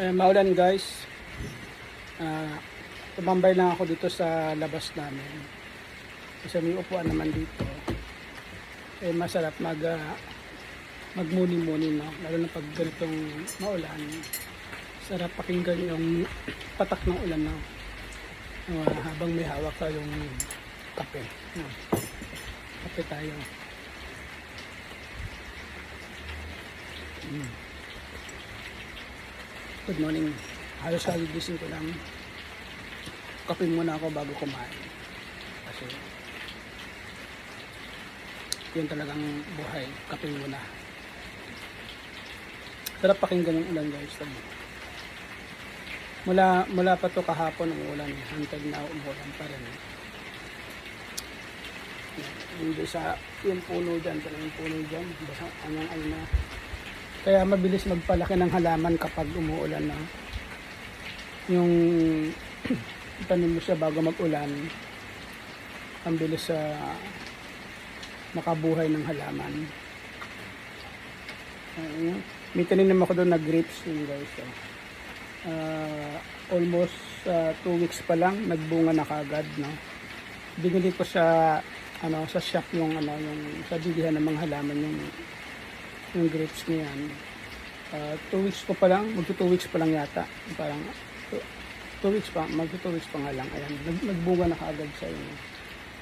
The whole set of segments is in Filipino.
Eh, maulan guys. Ah, tumambay lang ako dito sa labas namin. Kasi may upuan naman dito. Eh, masarap mag ah, magmuni-muni no. Lalo na pag ganitong maulan. Sarap pakinggan yung patak ng ulan no. Ah, habang may hawak tayong kape. No. Kape tayo. Mm. Good morning. Halos kagigising ko lang. Kape muna ako bago kumain. Kasi yun talagang buhay. Kape muna. Sarap pakinggan yung ulan guys. Mula, mula pa to kahapon ang ulan. Hantad na umulan pa rin. Hindi sa yung puno dyan. Talagang puno dyan. Basta anong ano na. Kaya mabilis magpalaki ng halaman kapag umuulan na. Yung tanim mo siya bago mag-ulan, ang bilis sa makabuhay ng halaman. Uh, may tanim ako doon na grapes yun guys. So. Uh, almost 2 weeks pa lang nagbunga na kagad no. Binili ko sa ano sa shop yung ano yung sa bilihan ng mga halaman yung yung grapes niya yan. Uh, two weeks ko pa lang, magto two weeks pa lang yata. Parang two, two weeks pa, magto two weeks pa nga lang. Ayan, nag, nagbunga na kaagad siya. Yun.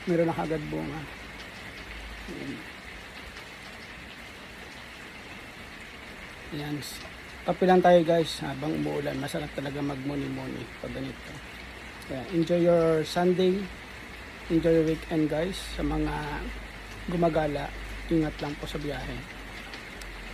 Meron na kaagad bunga. Ayan. Ayan. Kape lang tayo guys habang umuulan. Masarap talaga magmuni-muni pag ganito. Kaya enjoy your Sunday. Enjoy your weekend guys. Sa mga gumagala, ingat lang po sa biyahe.